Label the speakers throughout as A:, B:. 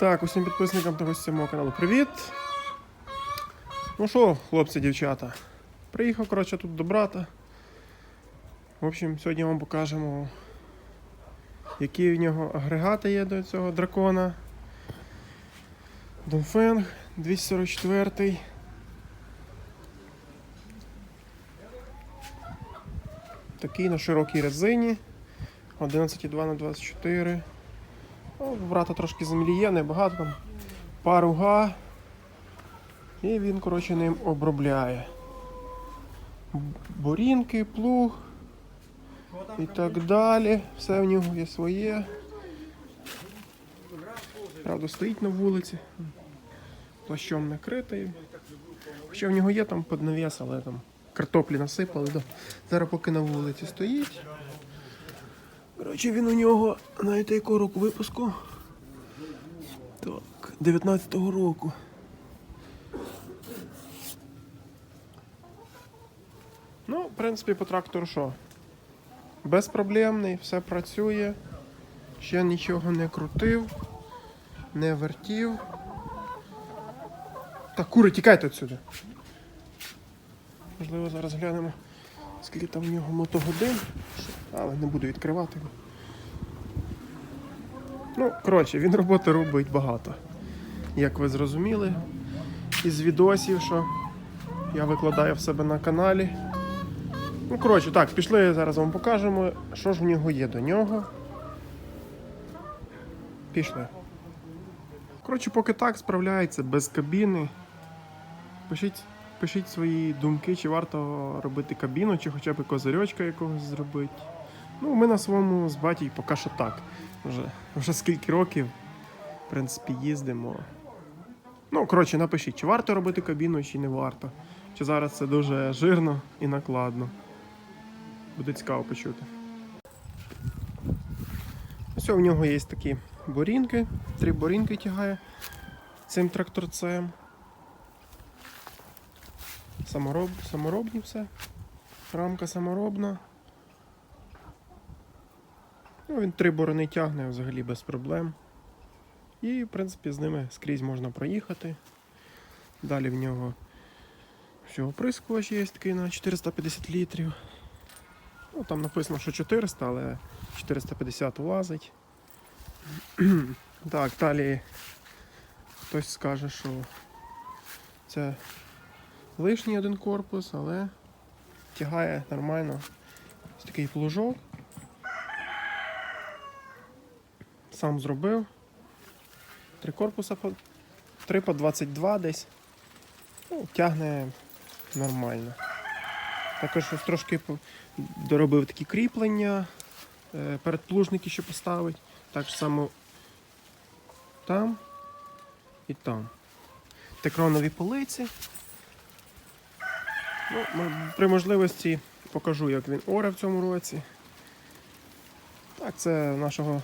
A: Так, усім підписникам та гостям мого каналу привіт. Ну що, хлопці, дівчата, приїхав, коротше, тут до брата. В общем, сьогодні вам покажемо, які в нього агрегати є до цього дракона. Донфенг 244. Такий на широкій резині. 11,2 на 24. Ну, брата трошки землі є, небагато там. Пару га. І він, коротше, ним обробляє. Борінки, плуг і так далі. Все в нього є своє. Правда, стоїть на вулиці. Плащом накритий. Хоча в нього є там під навіс, але там картоплі насипали. Зараз поки на вулиці стоїть. Коротше, він у нього, знаєте, якого року випуску? Так, 19-го року. Ну, в принципі, по трактору що? Безпроблемний, все працює. Ще нічого не крутив, не вертів. Так, кури, тікайте відсюди. Можливо, зараз глянемо, скільки там в нього мотогодин. Але не буду відкривати. Ну, коротше, він роботи робить багато. Як ви зрозуміли, із відосів, що я викладаю в себе на каналі. Ну, коротше, так, пішли зараз вам покажемо, що ж в нього є до нього. Пішли. Коротше, поки так справляється без кабіни. Пишіть, пишіть свої думки, чи варто робити кабіну, чи хоча б козирьочка якогось зробити. Ну, ми на своєму з батій поки що так. Вже, вже скільки років, в принципі, їздимо. Ну, коротше, напишіть, чи варто робити кабіну, чи не варто. Чи зараз це дуже жирно і накладно. Буде цікаво почути. Ось у нього є такі борінки. Три борінки тягає цим тракторцем. Самороб, саморобні все. Рамка саморобна. Ну, він три борони тягне взагалі без проблем. І, в принципі, з ними скрізь можна проїхати. Далі в нього всього оприскувач є такий на 450 літрів. Ну, там написано, що 400, але 450 влазить. так, далі хтось скаже, що це лишній один корпус, але тягає нормально. Ось такий плужок. Сам зробив. Три корпуса 3 по 22 десь. Ну, тягне нормально. Також ось трошки доробив такі кріплення. е, Передплужники ще поставить. Так само там і там. Текронові полиці. Ну, при можливості покажу, як він оре в цьому році. Так, це нашого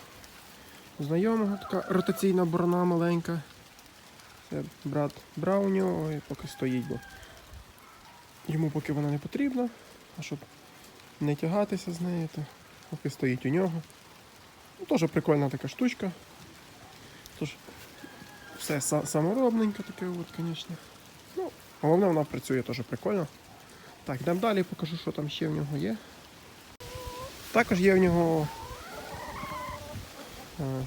A: знайомого така ротаційна борона маленька. Це брат брав у нього і поки стоїть, бо йому поки вона не потрібна, а щоб не тягатися з нею, то поки стоїть у нього. Ну, прикольна така штучка. Тож, все са- саморобненьке таке, от, звісно. Ну, головне, вона працює теж прикольно. Так, йдемо далі, покажу, що там ще в нього є. Також є в нього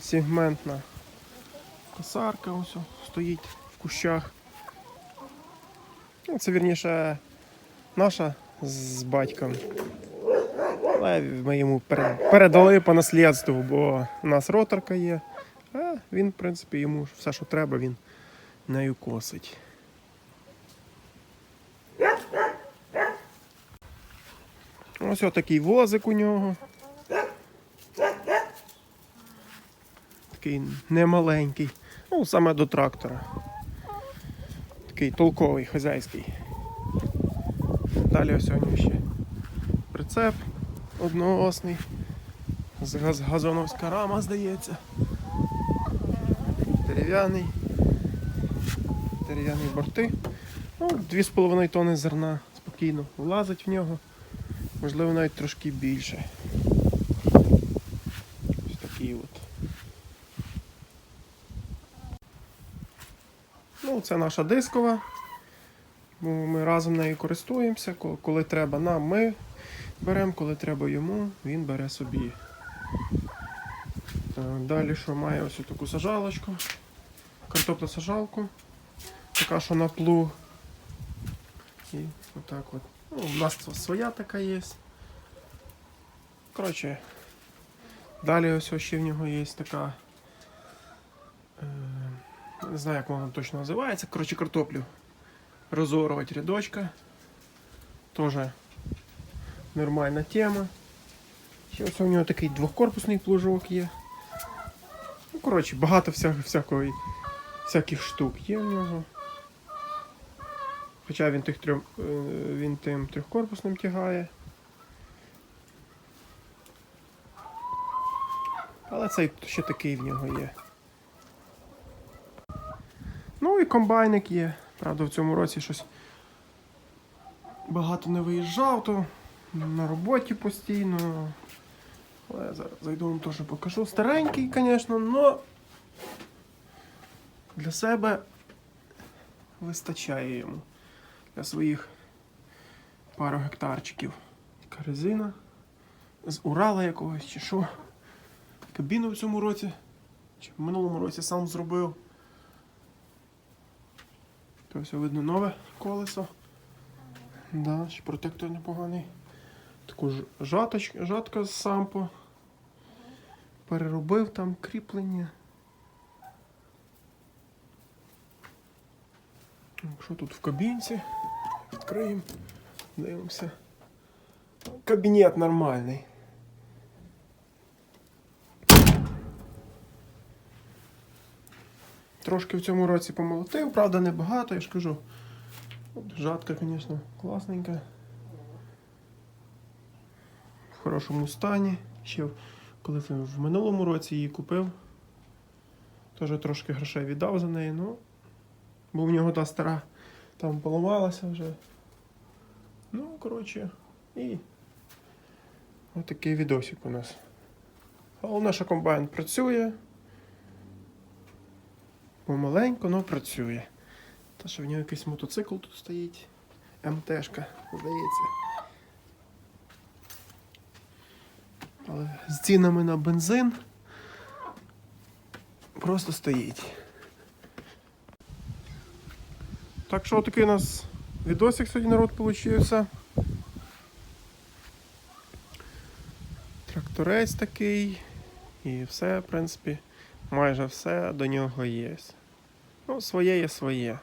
A: сегментна косарка, ось стоїть в кущах. Ну, це вірніше наша з батьком. Але ми йому передали по наслідству, бо у нас роторка є. А він, в принципі, йому все, що треба, він нею косить. Ось отакий возик у нього. Такий немаленький. Ну, саме до трактора. Такий толковий, хазяйський. Далі у ще прицеп одноосний. З газ- газоновська рама, здається. Дерев'яний. Дерев'яні борти. Ну, 2,5 тонни зерна спокійно влазить в нього. Можливо, навіть трошки більше. Ось такий от. Ну, це наша дискова. Бо Ми разом нею користуємося. Коли треба нам, ми беремо, коли треба йому, він бере собі. Далі що має ось таку сажалочку, картоплесажалку, така, що на плуг. І отак от. Ну, у нас своя така є. Коротше, далі ось ще в нього є така. Не знаю, як вона точно називається. Коротше, картоплю. Розорвати рядочка. Тоже нормальна тема. Ще ось у нього такий двохкорпусний плужок є. Ну, коротше, багато вся, всякої, всяких штук є в нього. Хоча він, тих трьох, е, він тим трьохкорпусним тягає. Але цей ще такий в нього є. Ну і комбайник є. Правда, в цьому році щось багато не виїжджав, то на роботі постійно. Але я зараз зайду вам теж покажу. Старенький, звісно, але для себе вистачає йому. Для своїх пару гектарчиків. Така резина. З Урала якогось чи що. Кабіну в цьому році. Чи в минулому році сам зробив. То ось видно нове колесо. Да, ще протектор непоганий. Таку ж жаточ, жатка з сампо. Переробив там кріплення. Що тут в кабінці? Відкриємо, дивимося. Кабінет нормальний. Трошки в цьому році помолотив, правда, небагато, я ж кажу. Жатка, звісно, класненька. В хорошому стані. Ще коли в минулому році її купив. Теж трошки грошей віддав за неї, ну. Бо в нього та стара там поламалася вже. Ну, коротше, і отакий відосик у нас. Головне, що комбайн працює. Помаленько, але працює. Та що в нього якийсь мотоцикл тут стоїть. МТшка, здається. Але з цінами на бензин просто стоїть. Так що такий у нас відосик сьогодні народ получився. Тракторець такий. І все, в принципі, майже все до нього є. Ну, своє є своє.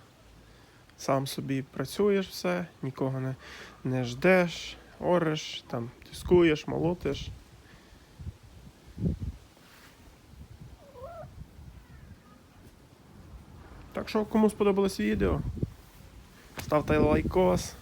A: Сам собі працюєш все, нікого не, не ждеш, ореш, там, тискуєш, молотиш. Так що, кому сподобалось відео, ставте лайкос,